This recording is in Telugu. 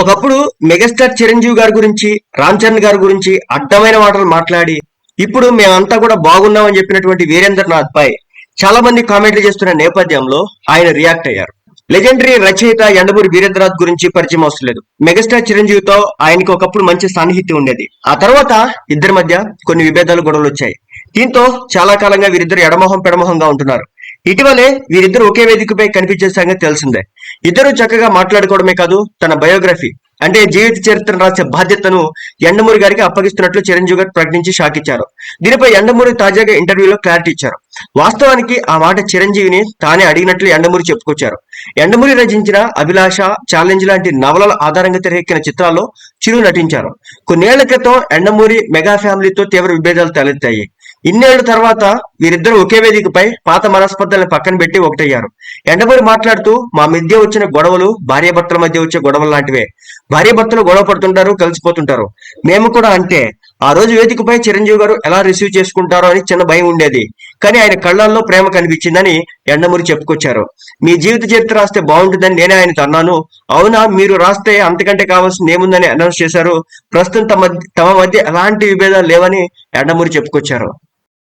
ఒకప్పుడు మెగాస్టార్ చిరంజీవి గారి గురించి రామ్ చరణ్ గారి గురించి అడ్డమైన మాటలు మాట్లాడి ఇప్పుడు మేమంతా కూడా బాగున్నామని చెప్పినటువంటి వీరేంద్రనాథ్ పై చాలా మంది కామెంట్లు చేస్తున్న నేపథ్యంలో ఆయన రియాక్ట్ అయ్యారు. లెజెండరీ రచయిత ఎండమూరి వీరేంద్రనాథ్ గురించి పరిచయం అవసరం లేదు. మెగాస్టార్ చిరంజీవితో ఆయనకి ఒకప్పుడు మంచి సాన్నిహిత్యం ఉండేది. ఆ తర్వాత ఇద్దరి మధ్య కొన్ని విభేదాలు గొడవలు వచ్చాయి. దీంతో చాలా కాలంగా వీరిద్దరు ఎడమొహం పెడమొహంగా ఉంటున్నారు. ఇటీవలే వీరిద్దరు ఒకే వేదికపై కనిపించే సంగతి తెలిసిందే. ఇద్దరు చక్కగా మాట్లాడుకోవడమే కాదు తన బయోగ్రఫీ అంటే జీవిత చరిత్రను రాసే బాధ్యతను ఎండమూరి గారికి అప్పగిస్తున్నట్లు చిరంజీవి గారు ప్రకటించి షాక్ ఇచ్చారు. దీనిపై ఎండమూరి తాజాగా ఇంటర్వ్యూలో క్లారిటీ ఇచ్చారు. వాస్తవానికి ఆ మాట చిరంజీవిని తానే అడిగినట్లు ఎండమూరి చెప్పుకొచ్చారు. ఎండమూరి రచించిన అభిలాష ఛాలెంజ్ లాంటి నవలల ఆధారంగా తెరకెక్కిన చిత్రాల్లో చిరు నటించారు. కొన్నేళ్ళ క్రితం ఎండమూరి మెగా ఫ్యామిలీతో తీవ్ర విభేదాలు తలెత్తాయి. ఇన్నేళ్ళ తర్వాత వీరిద్దరూ ఒకే వేదికపై పాత మనస్పర్ధలను పక్కన పెట్టి ఒకటయ్యారు. ఎండమూరి మాట్లాడుతూ మా మధ్య వచ్చిన గొడవలు భార్యాభర్తల మధ్య వచ్చే గొడవలు లాంటివే. భార్యాభర్తలు గొడవ పడుతుంటారు కలిసిపోతుంటారు. మేము కూడా అంటే ఆ రోజు వేదికపై చిరంజీవి గారు ఎలా రిసీవ్ చేసుకుంటారో అని చిన్న భయం ఉండేది. కానీ ఆయన కళ్ళల్లో ప్రేమ కనిపించిందని ఎండమూరి చెప్పుకొచ్చారు. మీ జీవిత చరిత్ర రాస్తే బాగుంటుందని నేనే ఆయనతో అన్నాను. అవునా మీరు రాస్తే అంతకంటే కావాల్సింది ఏముందని అనౌన్స్ చేశారు. ప్రస్తుతం తమ తమ మధ్య ఎలాంటి విభేదాలు లేవని ఎండమూరి చెప్పుకొచ్చారు.